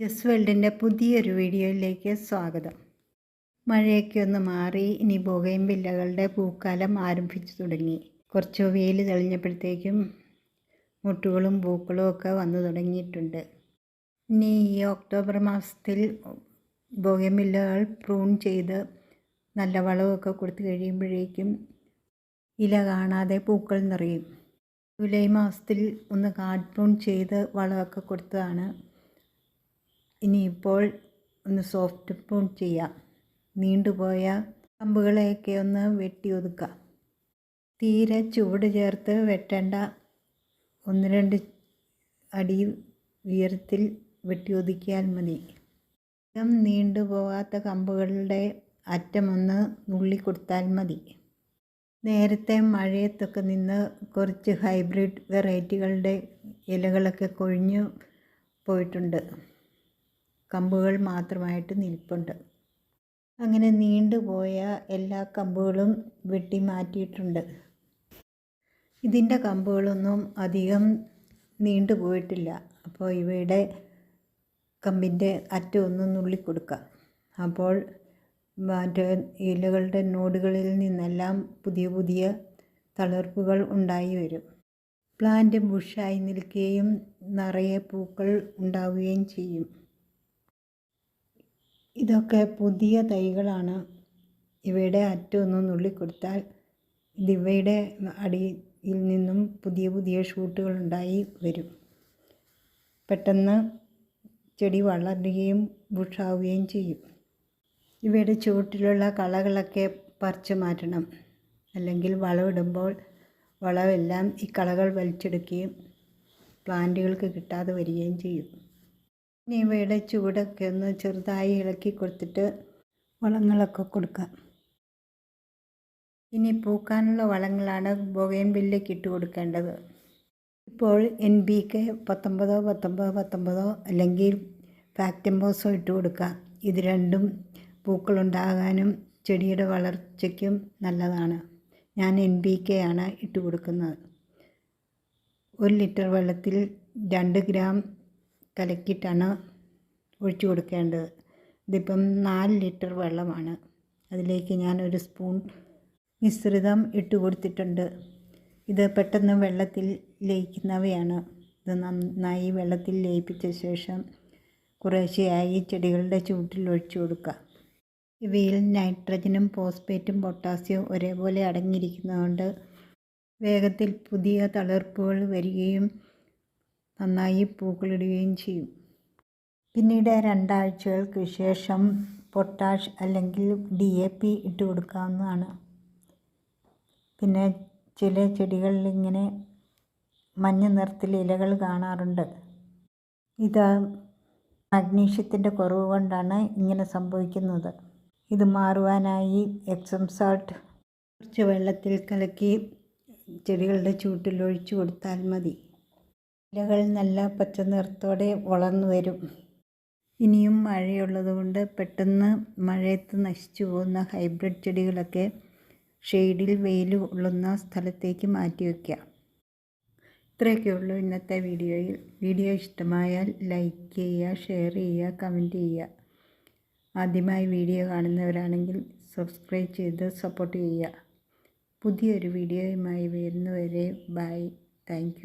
ജസ് വേൾഡിന്റെ പുതിയൊരു വീഡിയോയിലേക്ക് സ്വാഗതം. മഴയൊക്കെ ഒന്ന് മാറി ഇനി ബോഗയും വില്ലകളുടെ പൂക്കാലം ആരംഭിച്ചു തുടങ്ങി. കുറച്ച് വെയിൽ തെളിഞ്ഞപ്പോഴത്തേക്കും മുട്ടുകളും പൂക്കളും ഒക്കെ വന്നു തുടങ്ങിയിട്ടുണ്ട്. ഇനി ഈ ഒക്ടോബർ മാസത്തിൽ ബൊഗമില്ലകൾ പ്രൂൺ ചെയ്ത് നല്ല വളമൊക്കെ കൊടുത്തു കഴിയുമ്പോഴേക്കും ഇല കാണാതെ പൂക്കൾ നിറയും. ജൂലൈ മാസത്തിൽ ഒന്ന് കാർഡ് പ്രൂൺ ചെയ്ത് വളമൊക്കെ കൊടുത്തതാണ് ഇനിയിപ്പോൾ ഒന്ന് സോഫ്റ്റ് പ്രൂൺ ചെയ്യാം. നീണ്ടുപോയ കമ്പുകളെയൊക്കെ ഒന്ന് വെട്ടി ഒതുക്കാം. തീരെ ചുവട് ചേർത്ത് വെട്ടേണ്ട. ഒന്ന് രണ്ട് അടി ഉയരത്തിൽ വെട്ടി ഒതുക്കിയാൽ മതി. അധികം നീണ്ടുപോകാത്ത കമ്പുകളുടെ അറ്റമൊന്ന് നുള്ളി കൊടുത്താൽ മതി. നേരത്തെ മഴയത്തൊക്കെ നിന്ന് കുറച്ച് ഹൈബ്രിഡ് വെറൈറ്റികളുടെ ഇലകളൊക്കെ കൊഴിഞ്ഞു പോയിട്ടുണ്ട്. കമ്പുകൾ മാത്രമായിട്ട് നിൽപ്പുണ്ട്. അങ്ങനെ നീണ്ടുപോയ എല്ലാ കമ്പുകളും വെട്ടി മാറ്റിയിട്ടുണ്ട്. ഇതിന്റെ കമ്പുകളൊന്നും അധികം നീണ്ടുപോയിട്ടില്ല അപ്പോൾ ഇവയുടെ കമ്പിന്റെ അറ്റം ഒന്ന് നുള്ളിക്കൊടുക്കാം. അപ്പോൾ മറ്റേ ഇലകളുടെ നോടുകളിൽ നിന്നെല്ലാം പുതിയ പുതിയ തളർപ്പുകൾ ഉണ്ടായി വരും. പ്ലാന്റ് ബുഷായി നിൽക്കുകയും നിറയെ പൂക്കൾ ഉണ്ടാവുകയും ചെയ്യും. ഇതൊക്കെ പുതിയ തൈകളാണ്. ഇവയുടെ അറ്റമൊന്ന് നുള്ളിക്കൊടുത്താൽ ഇത് ഇവയുടെ അടിയിൽ നിന്നും പുതിയ പുതിയ ഷൂട്ടുകൾ ഉണ്ടായി വരും. പെട്ടെന്ന് ചെടി വളരുകയും ബുഷാവുകയും ചെയ്യും. ഇവയുടെ ചുവട്ടിലുള്ള കളകളൊക്കെ പറിച്ചു മാറ്റണം. അല്ലെങ്കിൽ വളമിടുമ്പോൾ വളമെല്ലാം ഈ കളകൾ വലിച്ചെടുക്കുകയും പ്ലാന്റുകൾക്ക് കിട്ടാതെ വരികയും ചെയ്യും. ഇനി ഇവയുടെ ചൂടൊക്കെ ഒന്ന് ചെറുതായി ഇളക്കി കൊടുത്തിട്ട് വളങ്ങളൊക്കെ കൊടുക്കാം. ഇനി പൂക്കാനുള്ള വളങ്ങളാണ് ബൊഗൈൻ ബില്ലേക്ക് ഇട്ട് കൊടുക്കേണ്ടത്. ഇപ്പോൾ എൻ ബി കെ പത്തൊമ്പതോ പത്തൊമ്പതോ പത്തൊമ്പതോ അല്ലെങ്കിൽ ഫാക്റ്റംബോസോ ഇട്ട് കൊടുക്കുക ഇത് രണ്ടും പൂക്കളുണ്ടാകാനും ചെടിയുടെ വളർച്ചയ്ക്കും നല്ലതാണ്. ഞാൻ എൻ ബി കെ ആണ് ഇട്ട് കൊടുക്കുന്നത്. ഒരു ലിറ്റർ വെള്ളത്തിൽ രണ്ട് ഗ്രാം കലക്കിയിട്ടാണ് ഒഴിച്ചു കൊടുക്കേണ്ടത്. ഇതിപ്പം നാല് ലിറ്റർ വെള്ളമാണ്. അതിലേക്ക് ഞാൻ ഒരു സ്പൂൺ മിശ്രിതം ഇട്ട് കൊടുത്തിട്ടുണ്ട്. ഇത് പെട്ടെന്ന് വെള്ളത്തിൽ ലയിക്കുന്നവയാണ്. ഇത് നന്നായി വെള്ളത്തിൽ ലയിപ്പിച്ച ശേഷം കുറേശ്ശെയായി ചെടികളുടെ ചൂട്ടിൽ ഒഴിച്ചു കൊടുക്കുക. ഇവയിൽ നൈട്രജനും ഫോസ്ഫേറ്റും പൊട്ടാസ്യവും ഒരേപോലെ അടങ്ങിയിരിക്കുന്നതുകൊണ്ട് വേഗത്തിൽ പുതിയ തളിർപ്പുകൾ വരികയും നന്നായി പൂക്കളിടുകയും ചെയ്യും. പിന്നീട് രണ്ടാഴ്ചകൾക്ക് ശേഷം പൊട്ടാഷ് അല്ലെങ്കിൽ ഡി എ പി ഇട്ട് കൊടുക്കാവുന്നതാണ്. പിന്നെ ചില ചെടികളിൽ ഇങ്ങനെ മഞ്ഞ നിറത്തിൽ ഇലകൾ കാണാറുണ്ട്. ഇത് മഗ്നീഷ്യത്തിന്റെ കുറവ് കൊണ്ടാണ് ഇങ്ങനെ സംഭവിക്കുന്നത്. ഇത് മാറുവാനായി എക്സം സാൾട്ട് കുറച്ച് വെള്ളത്തിൽ കലക്കി ചെടികളുടെ ചൂട്ടിൽ ഒഴിച്ചു കൊടുത്താൽ മതി. ഇലകൾ നല്ല പച്ച നിറത്തോടെ വളർന്നു വരും. ഇനിയും മഴയുള്ളതുകൊണ്ട് പെട്ടെന്ന് മഴയത്ത് നശിച്ചു പോകുന്ന ഹൈബ്രിഡ് ചെടികളൊക്കെ ഷെയ്ഡിൽ വെയിൽ ഉള്ളുന്ന സ്ഥലത്തേക്ക് മാറ്റി ഇത്രയൊക്കെ ഉള്ളൂ ഇന്നത്തെ വീഡിയോയിൽ. വീഡിയോ ഇഷ്ടമായാൽ ലൈക്ക് ചെയ്യുക ഷെയർ ചെയ്യുക കമന്റ് ചെയ്യുക. ആദ്യമായി വീഡിയോ കാണുന്നവരാണെങ്കിൽ സബ്സ്ക്രൈബ് ചെയ്ത് സപ്പോർട്ട് ചെയ്യുക. പുതിയൊരു വീഡിയോയുമായി വരുന്നവരെ ബൈ. താങ്ക്